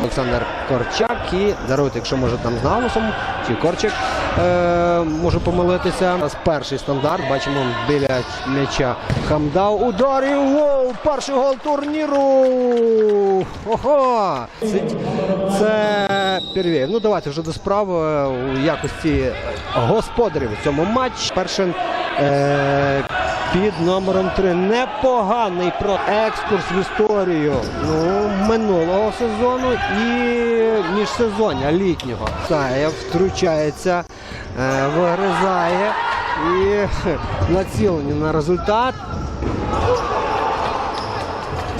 Олександр Корчак і даруйте, якщо може там з наголосом, чи Корчак е, може помилитися. Зараз перший стандарт. Бачимо біля м'яча Хамдав. Удар і гол! Перший гол турніру! Ого! Це, Первєєв. Ну давайте вже до справи у якості господарів у цьому матчі. Перший е, під номером 3. Непоганий про екскурс в історію ну, минулого сезону і міжсезоння літнього. Саєв втручається, е, вигризає і націлені на результат.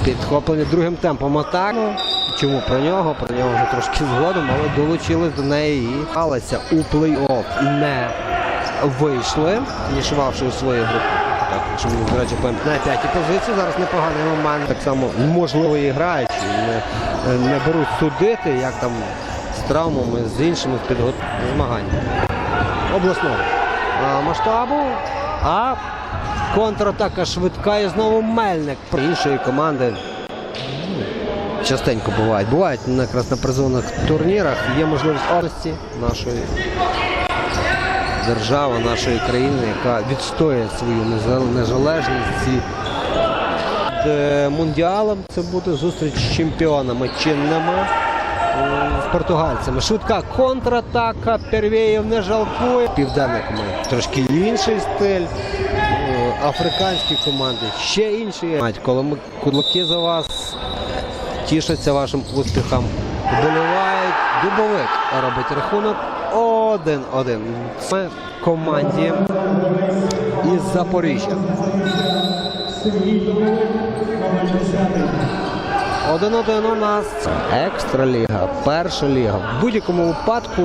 Підхоплені другим темпом атаки. Чому про нього? Про нього вже трошки згодом, але долучились до неї і сталися у плей-офф. Не вийшли, фінішувавши у своїй групі. Мені, до речі, на п'ятій позиції. Зараз непоганий момент. Так само, можливо, і граючи. Не, не беруть судити, як там з травмами, з іншими підгот... змаганнями. Обласного а, масштабу. А контратака швидка і знову Мельник про іншої команди. Частенько бувають. Бувають якраз на призовних турнірах. Є можливість області нашої держави, нашої країни, яка відстоює свою незалежність. І мундіалом це буде зустріч з чемпіонами чинними е, з португальцями. Швидка контратака. Первєєв не жалкує. Південна команда. Трошки інший стиль. Е, Африканські команди ще інші. Коли ми кулаки за вас тішаться вашим успіхам. Вболівають. Дубовик робить рахунок 1-1. Це команді із Запоріжжя. Один-один у нас екстраліга, перша ліга. В будь-якому випадку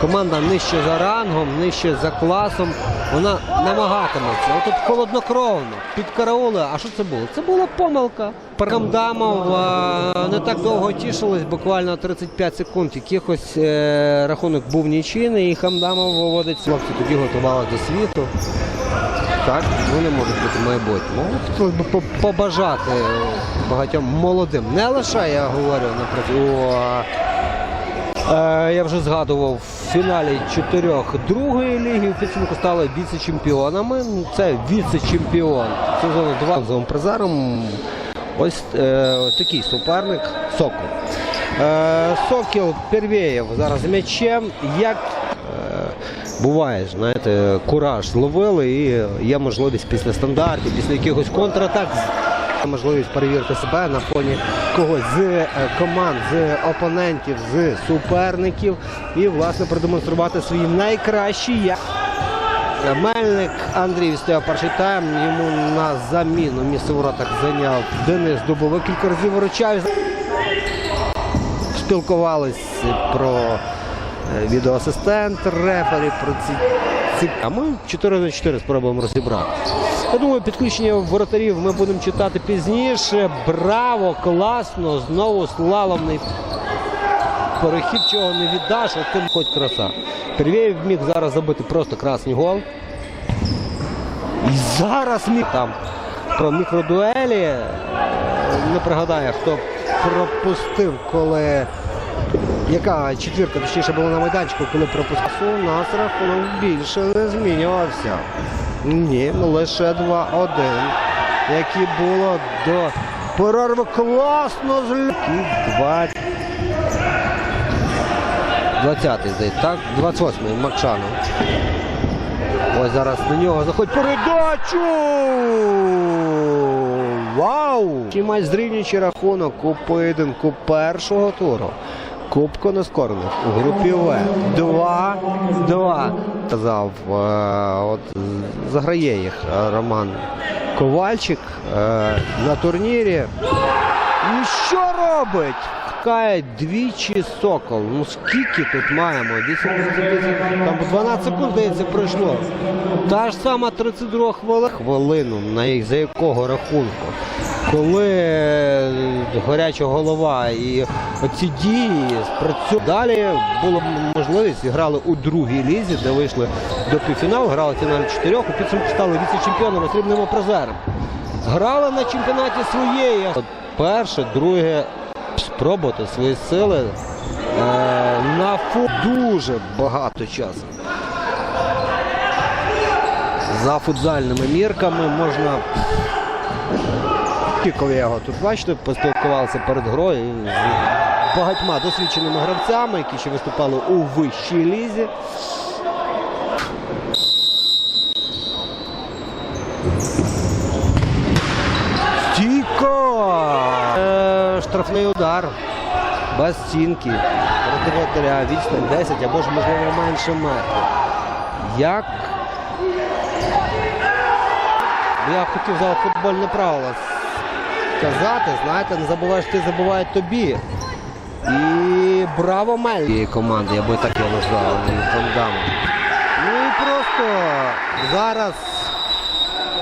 команда нижче за рангом, нижче за класом. Вона намагатиметься. Отут холоднокровно, підкараули. А що це було? Це була помилка. Паркамдамов е, не так довго тішились, буквально 35 секунд. Якихось е, рахунок був нічийний, і Хамдамов виводить хлопці. Тоді готували до світу. Так, вони можуть бути майбутньому. Хотілося побажати багатьом молодим. Не лише я говорю наприклад. О, е, я вже згадував в фіналі чотирьох другої ліги. У підсумку стали віце-чемпіонами. Ну, Це віце-чемпіон сезону два призером. Ось е, такий суперник Сокол. Е, Сокіл Первєєв зараз м'ячем. Як е, буває, знаєте, кураж зловили і є можливість після стандартів, після якихось контратак. Можливість перевірити себе на фоні когось з е, команд, з опонентів, з суперників і, власне, продемонструвати свої найкращі. Мельник Андрій відстояв перший тайм. Йому на заміну місце воротах зайняв Денис Дубовик. Кілька разів виручав. Спілкувались про е, відеоасистент, рефері, про ці. А ми 4 на 4 спробуємо розібрати. Я думаю, підключення воротарів ми будемо читати пізніше. Браво, класно! Знову слаломний перехід, чого не віддаш, от тим хоч краса. Первєєв міг зараз забити просто красний гол. І зараз міг там про мікродуелі. Не пригадаю, хто пропустив, коли. Яка четвірка, точніше була на майданчику, коли пропустив. У нас рахунок більше не змінювався. Ні, лише 2-1. Які було до перерви класно злюки. 20. 20-й, здається, так? 28-й Макшанов. Ось зараз на нього заходить передачу! Вау! І матч зрівнюючий рахунок у поєдинку першого туру. Кубку нескорених у групі В. 2-2. Казав, е, от заграє їх Роман Ковальчик е, на турнірі. І що робить? Втикає двічі сокол. Ну скільки тут маємо? 10, там 12 секунд, здається, пройшло. Та ж сама 32 хвилина. Хвилину, на їх за якого рахунку. Коли е, гаряча голова і оці дії спрацювали. Далі була можливість, грали у другій лізі, де вийшли до півфіналу, грали фіналі чотирьох, у підсумку стали віце-чемпіонами, срібними призером. Грали на чемпіонаті своєї. Перше, друге, спробувати свої сили е, на фу дуже багато часу. За футзальними мірками можна. Коли я його тут бачите, поспілкувався перед грою з багатьма досвідченими гравцями, які ще виступали у вищій лізі. Стійко! Е, штрафний удар. Без стінки. Проти воротаря. Відстань 10 або ж, можливо, менше метрів. Як я хотів за футбольне правило сказати, знаєте, не забуваєш ти, забуває тобі. І браво Мель команди, я би так його назвав, Вандам. Ну і просто зараз